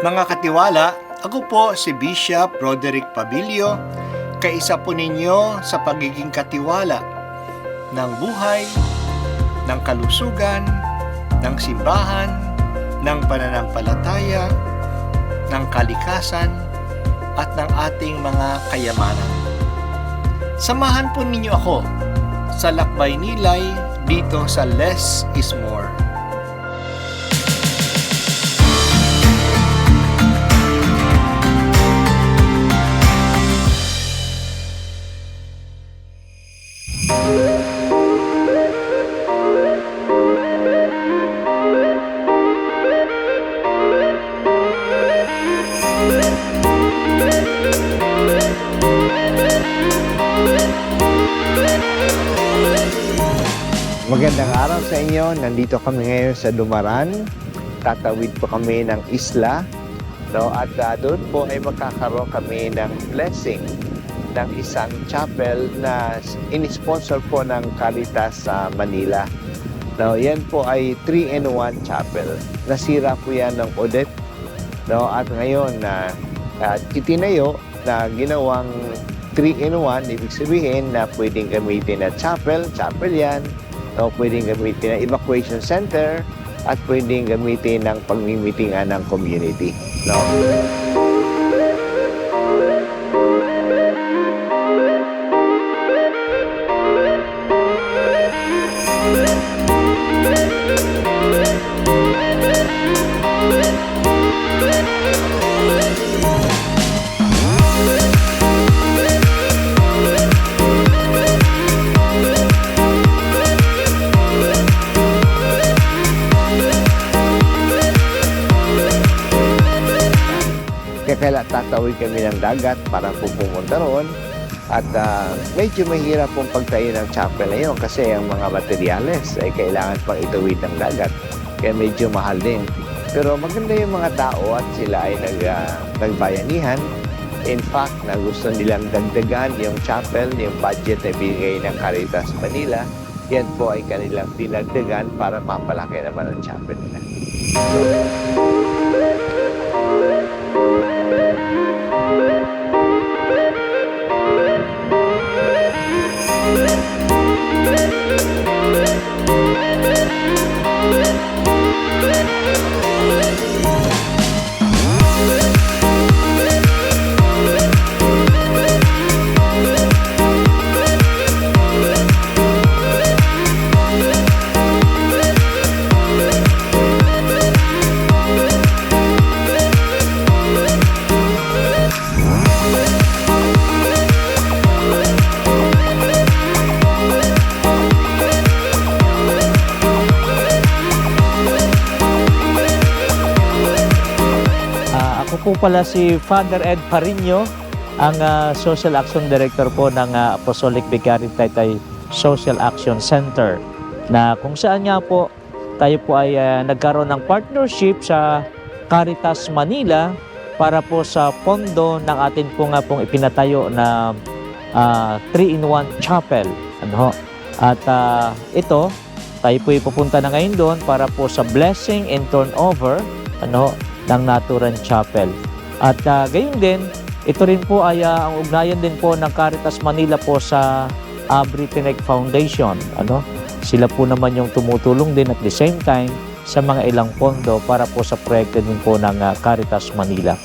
Mga katiwala, ako po si Bishop Roderick Pabilio, kaisa po ninyo sa pagiging katiwala ng buhay, ng kalusugan, ng simbahan, ng pananampalataya, ng kalikasan, at ng ating mga kayamanan. Samahan po ninyo ako sa lakbay nilay dito sa Less is More. Magandang araw sa inyo. Nandito kami ngayon sa Dumaran. Tatawid po kami ng isla. No? At ah, doon po ay magkakaroon kami ng blessing ng isang chapel na in-sponsor po ng Caritas sa Manila. No, yan po ay 3-in-1 chapel. Nasira po yan ng Odette. No, at ngayon na uh, itinayo na ginawang 3-in-1, ibig sabihin na pwedeng gamitin na chapel, chapel yan, o pwedeng gamitin ng evacuation center at pwedeng gamitin ng pagmimitingan ng community. No? Kaya tatawid kami ng dagat para po pumunta roon. At ah, medyo mahirap pong pagtayo ng chapel na yun kasi ang mga materyales ay kailangan pang itawid ng dagat. Kaya medyo mahal din. Pero maganda yung mga tao at sila ay nag, ah, nagbayanihan. In fact, na gusto nilang dagdagan yung chapel, yung budget na bigay ng Caritas Manila. Yan po ay kanilang dinagdagan para mapalaki naman ang chapel nila. Po pala si Father Ed Parino, ang ah, Social Action Director po ng ah, Apostolic Vicary Taytay Social Action Center na kung saan nga po tayo po ay ah, nagkaroon ng partnership sa Caritas Manila para po sa pondo ng atin po nga pong ipinatayo na ah, 3-in-1 chapel. Ano? At ah, ito, tayo po ipupunta na ngayon doon para po sa blessing and turnover ano, ng Naturan Chapel. At uh, gayon din, ito rin po ay ah, ang ugnayan din po ng Caritas Manila po sa Abri Tinec Foundation. Ano? Sila po naman yung tumutulong din at the same time sa mga ilang pondo para po sa proyekto din po ng ah, Caritas Manila.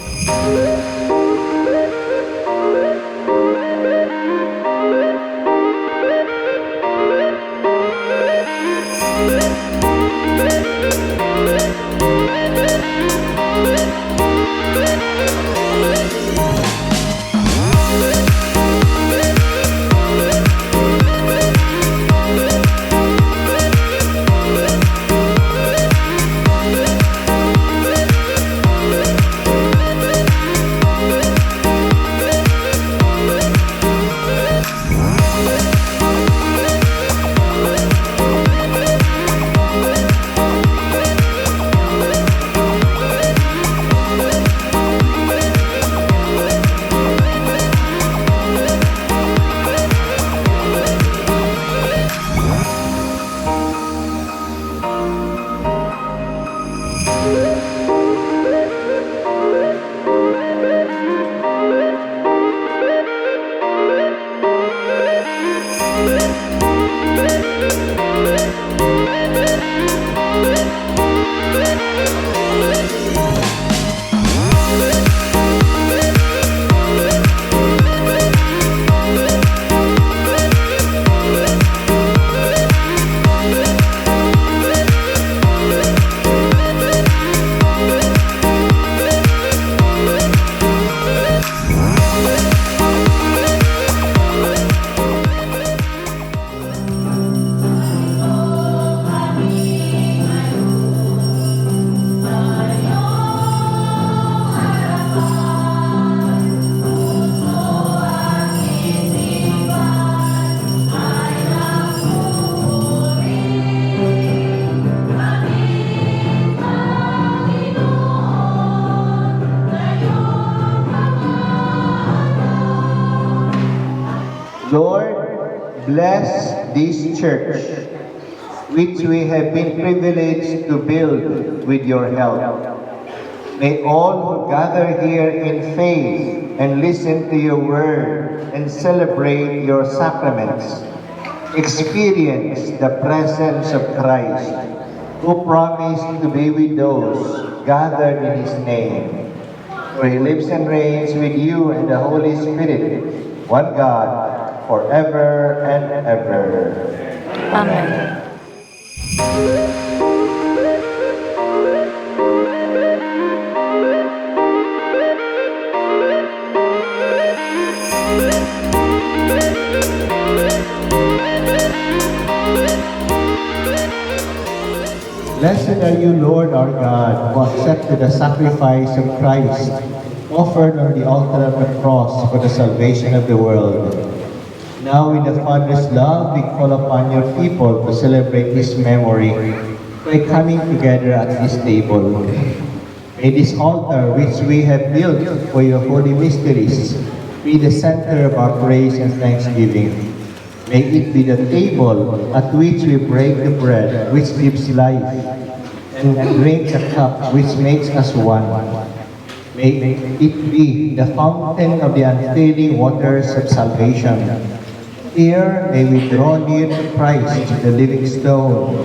Bless this church, which we have been privileged to build with your help. May all who gather here in faith and listen to your word and celebrate your sacraments experience the presence of Christ, who promised to be with those gathered in His name. For He lives and reigns with you and the Holy Spirit, one God, forever and ever. Amen. Blessed are you, Lord our God, who accepted the sacrifice of Christ offered on the altar of the cross for the salvation of the world. Now, in the Father's love, we call upon your people to celebrate His memory by coming together at this table. May this altar, which we have built for your holy mysteries, be the center of our praise and thanksgiving. May it be the table at which we break the bread which gives life and drink the cup which makes us one. May it be the fountain of the unfailing waters of salvation. Here may we draw near to Christ, the living stone,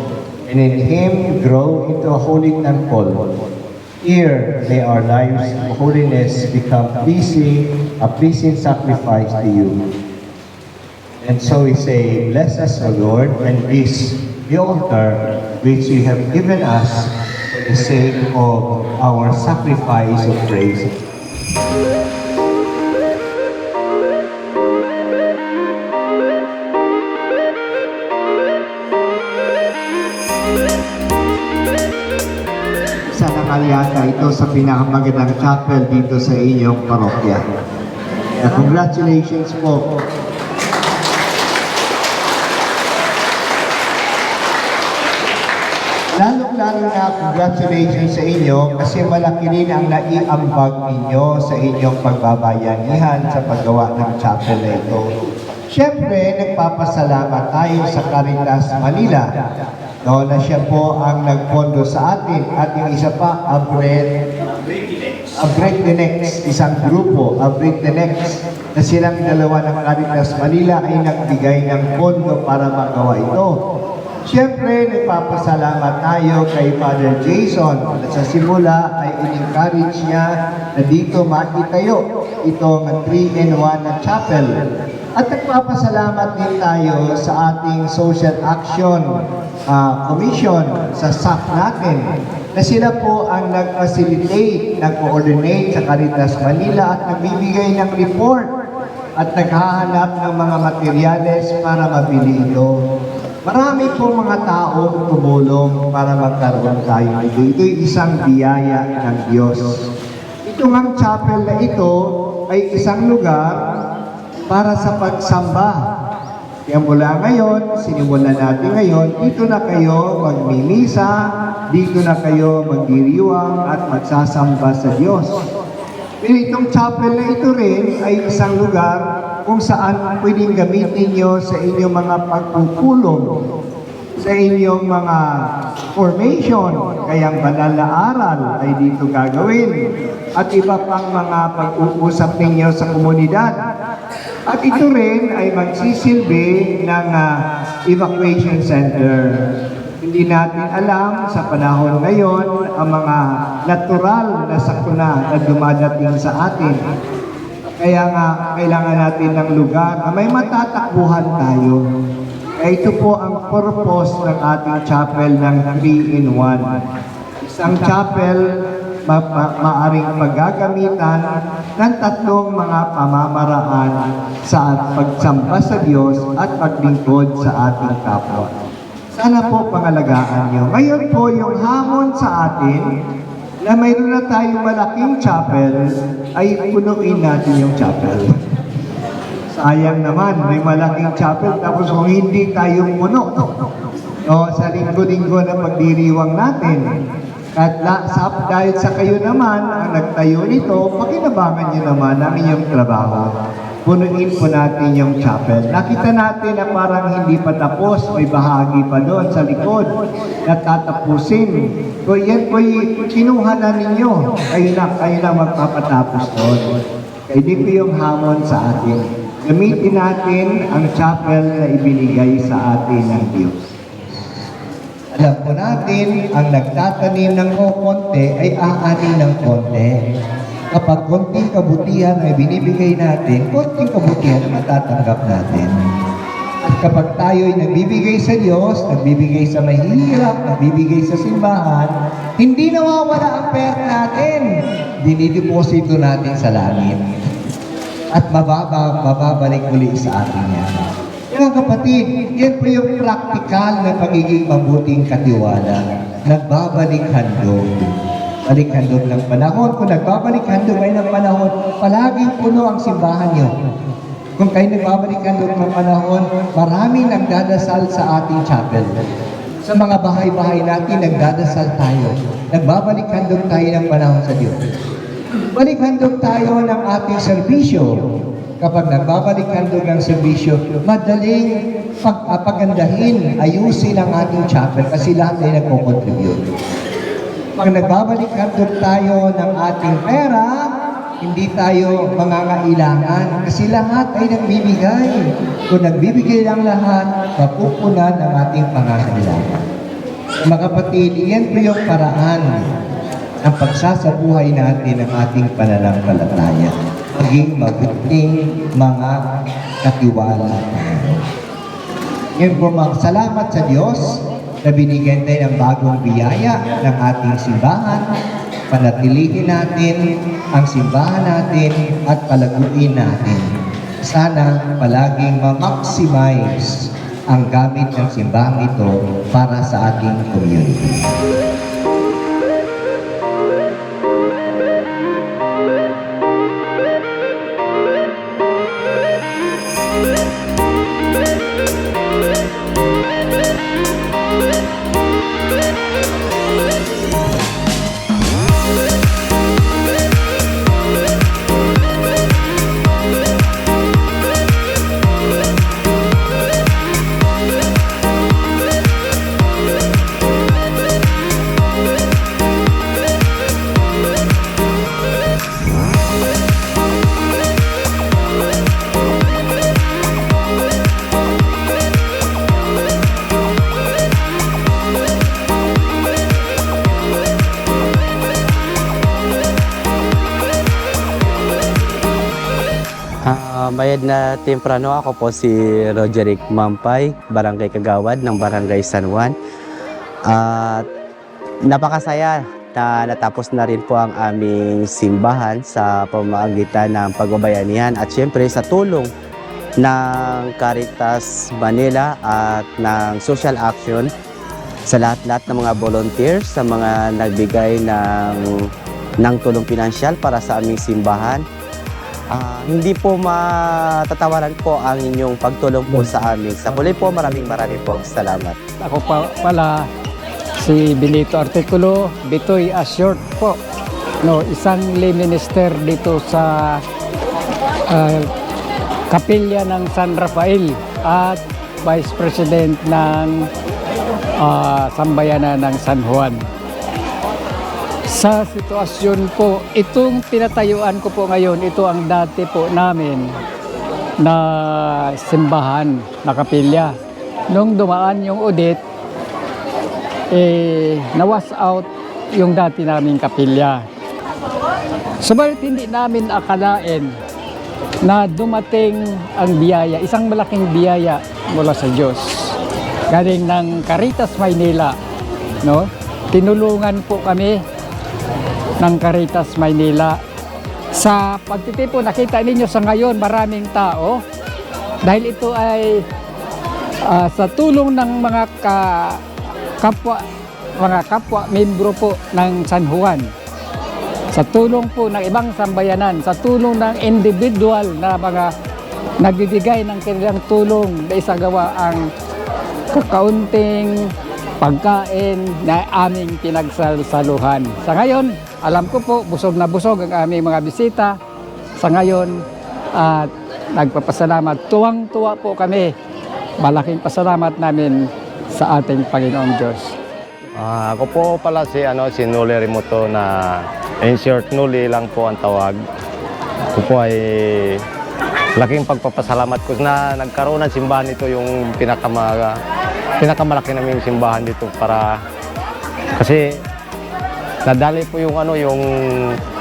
and in Him grow into a holy temple. Here may our lives of holiness become pleasing, a pleasing sacrifice to you. And so we say, Bless us, O Lord, and this, the altar which you have given us for the sake of our sacrifice of praise. Sa nakalyata ito sa pinakamagandang chapel dito sa inyong parokya. Uh, congratulations po Lalong-lalo na congratulations sa inyo kasi malaki rin ang naiambag ninyo sa inyong pagbabayanihan sa paggawa ng chapel na ito. Siyempre, nagpapasalamat tayo sa Caritas Manila no, na siya po ang nagpondo sa atin. At yung isa pa, Abred A Break the Next, isang grupo, A Break the Next, na silang dalawa ng Caritas Manila ay nagbigay ng pondo para magawa ito. Siyempre, nagpapasalamat tayo kay Father Jason na sa simula ay in-encourage niya na dito maitayo itong 3-in-1 na chapel. At nagpapasalamat din tayo sa ating Social Action ah, Commission sa SAC natin na sila po ang nag-facilitate, nag-coordinate sa Caritas Manila at nagbibigay ng report at naghahanap ng mga materyales para mabili ito. Marami po mga tao tumulong para magkaroon tayo nito. Ito'y isang biyaya ng Diyos. Ito ngang chapel na ito ay isang lugar para sa pagsamba. Kaya mula ngayon, sinimulan natin ngayon, dito na kayo magmimisa, dito na kayo magdiriwang at magsasamba sa Diyos. Pero itong chapel na ito rin ay isang lugar kung saan pwedeng gamitin nyo sa inyong mga pagpupulong, sa inyong mga formation, kayang banal na aral ay dito gagawin, at iba pang mga pag-uusap ninyo sa komunidad. At ito rin ay magsisilbi ng ah, evacuation center. Hindi natin alam sa panahon ngayon ang mga natural na sakuna na dumadating sa atin. Kaya nga, kailangan natin ng lugar na may matatakbuhan tayo. Ito po ang purpose ng ating chapel ng 3-in-1. Isang chapel ma- ma- maaring paggagamitan ng tatlong mga pamamaraan sa pagsamba sa Diyos at paglingkod sa ating kapwa. Sana po pangalagaan nyo. Ngayon po yung hamon sa atin na mayroon na tayong malaking chapel, ay punuin natin yung chapel. Sayang naman, may malaking chapel, tapos kung hindi tayo puno, no, sa linggo-linggo na pagdiriwang natin, at la, dahil sa kayo naman ang nagtayo nito, pakinabangan nyo naman ang inyong trabaho. Punuin po natin yung chapel. Nakita natin na parang hindi pa tapos, may bahagi pa doon sa likod na tatapusin. Kung yan po kinuha na ninyo, kayo na, kayo na magpapatapos doon. Hindi po yung hamon sa atin. Gamitin natin ang chapel na ibinigay sa atin ng Diyos. Alam po natin, ang nagtatanim ng konti ay aanin ng konti. Kapag konting kabutihan ay binibigay natin, konting kabutihan ang matatanggap natin. At kapag tayo ay nagbibigay sa Diyos, nagbibigay sa mahihirap, nagbibigay sa simbahan, hindi nawawala ang pera natin. Dinideposito natin sa langit. At mababa, mababalik uli sa atin yan. Mga kapatid, yan po yung praktikal na pagiging mabuting katiwala. Nagbabalik handog. Balik handog ng panahon. Kung nagbabalik handog ay ng panahon, palaging puno ang simbahan nyo. Kung kayo nagbabalik handog ng panahon, maraming nagdadasal sa ating chapel. Sa mga bahay-bahay natin, nagdadasal tayo. Nagbabalik handog tayo ng panahon sa Diyos. Balik handog tayo ng ating serbisyo. Kapag nagbabalik handog ng serbisyo, madaling pag, pagandahin, ayusin ang ating chapel kasi lahat ay nagko-contribute. Pag nagbabalik handog tayo ng ating pera, hindi tayo mangangailangan kasi lahat ay nagbibigay. Kung nagbibigay lang lahat, mapupunan ang ating pangangailangan. Mga kapatid, iyan po yung paraan ang pagsasabuhay natin ng ating pananampalataya. Maging mabuting mga katiwala. Ngayon po salamat sa Diyos na binigyan tayo ng bagong biyaya ng ating simbahan. Panatilihin natin ang simbahan natin at palaguin natin. Sana palaging ma-maximize ang gamit ng simbahan ito para sa ating community. Temprano ako po si Roderick Mampay, Barangay Kagawad ng Barangay San Juan. At napakasaya na natapos na rin po ang aming simbahan sa pamamagitan ng pagbabayanihan at syempre sa tulong ng Caritas Manila at ng Social Action sa lahat-lahat ng mga volunteers, sa mga nagbigay ng, ng tulong pinansyal para sa aming simbahan. Ah, hindi po matatawaran po ang inyong pagtulong po sa amin. Sa muli po, maraming maraming po salamat. Ako pa pala si Benito Articulo, Bitoy Assured po. No, isang lay minister dito sa ah, Kapilya ng San Rafael at Vice President ng ah, Sambayanan ng San Juan. Sa sitwasyon po, itong tinatayuan ko po ngayon, ito ang dati po namin na simbahan na kapilya. Nung dumaan yung audit, eh, nawas out yung dati naming kapilya. Subalit hindi namin akalain na dumating ang biyaya, isang malaking biyaya mula sa Diyos. Galing ng Caritas, Maynila. No? Tinulungan po kami ng Caritas, Maynila. Sa pagtitipon, nakita ninyo sa ngayon maraming tao dahil ito ay ah, sa tulong ng mga ka, kapwa mga kapwa membro po ng San Juan sa tulong po ng ibang sambayanan sa tulong ng individual na mga nagbibigay ng kanilang tulong na isagawa ang kakaunting pagkain na aming pinagsasaluhan. Sa ngayon, alam ko po, busog na busog ang aming mga bisita. Sa ngayon, at nagpapasalamat. Tuwang-tuwa po kami. Malaking pasalamat namin sa ating Panginoong Diyos. Ah, ako po pala si ano si Nuli Remoto na in short Nuli lang po ang tawag. Ako po ay laking pagpapasalamat ko na nagkaroon ng simbahan ito yung pinakama, pinakamalaki naming simbahan dito para kasi nadali po yung ano yung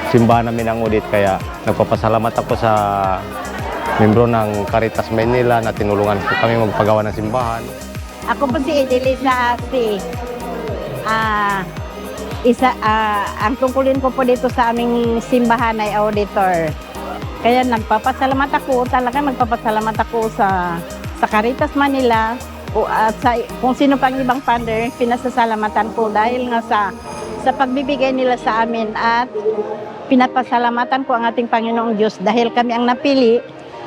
simbahan namin ng Udit kaya nagpapasalamat ako sa membro ng Caritas Manila na tinulungan po kami magpagawa ng simbahan. Ako po si Edelisa Asti. Ah, isa ah, ang tungkulin ko po dito sa aming simbahan ay auditor. Kaya nagpapasalamat ako, talaga nagpapasalamat ako sa sa Caritas Manila o at sa kung sino pang ibang funder, pinasasalamatan ko dahil nga sa sa pagbibigay nila sa amin at pinapasalamatan ko ang ating Panginoong Diyos dahil kami ang napili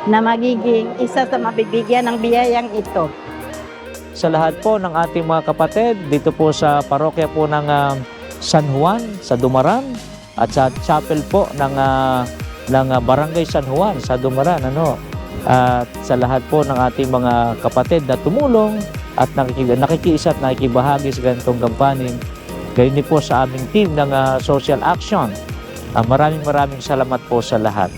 na magiging isa sa mabibigyan ng biyayang ito. sa lahat po ng ating mga kapatid dito po sa parokya po ng ah, San Juan sa Dumaran at sa chapel po ng ah, ng ah, Barangay San Juan sa Dumaran ano at sa lahat po ng ating mga kapatid na tumulong at nakiki- nakikiisa at nakikibahagi sa ganitong gampanin gayon din po sa aming team ng ah, Social Action. Ah, maraming maraming salamat po sa lahat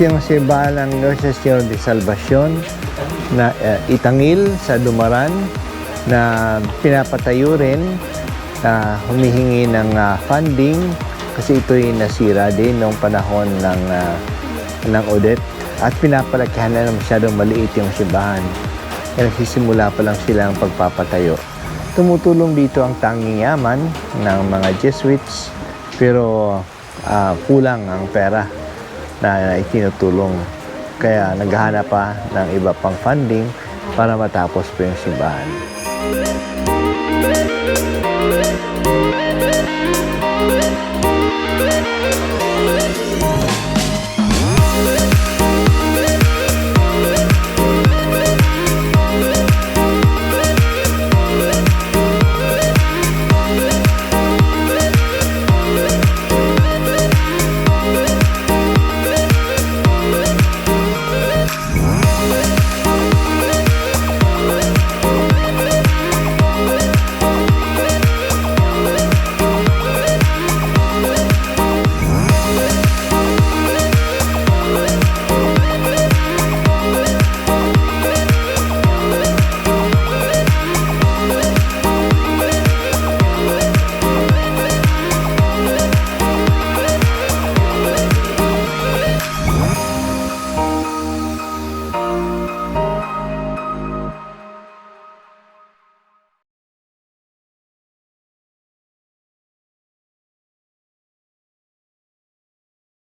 yung simbahan ng Nuestra Señora de Salvacion na eh, Itangil sa Dumaran na pinapatayo rin na humihingi ng ah, funding kasi ito'y nasira din noong panahon ng ah, ng Odette at pinapalakihan na masyadong maliit yung simbahan. Kaya nagsisimula pa lang sila ang pagpapatayo. Tumutulong dito ang tanging yaman ng mga Jesuits pero ah, kulang ang pera na itinutulong. Kaya naghahanap pa ng iba pang funding para matapos po yung simbahan.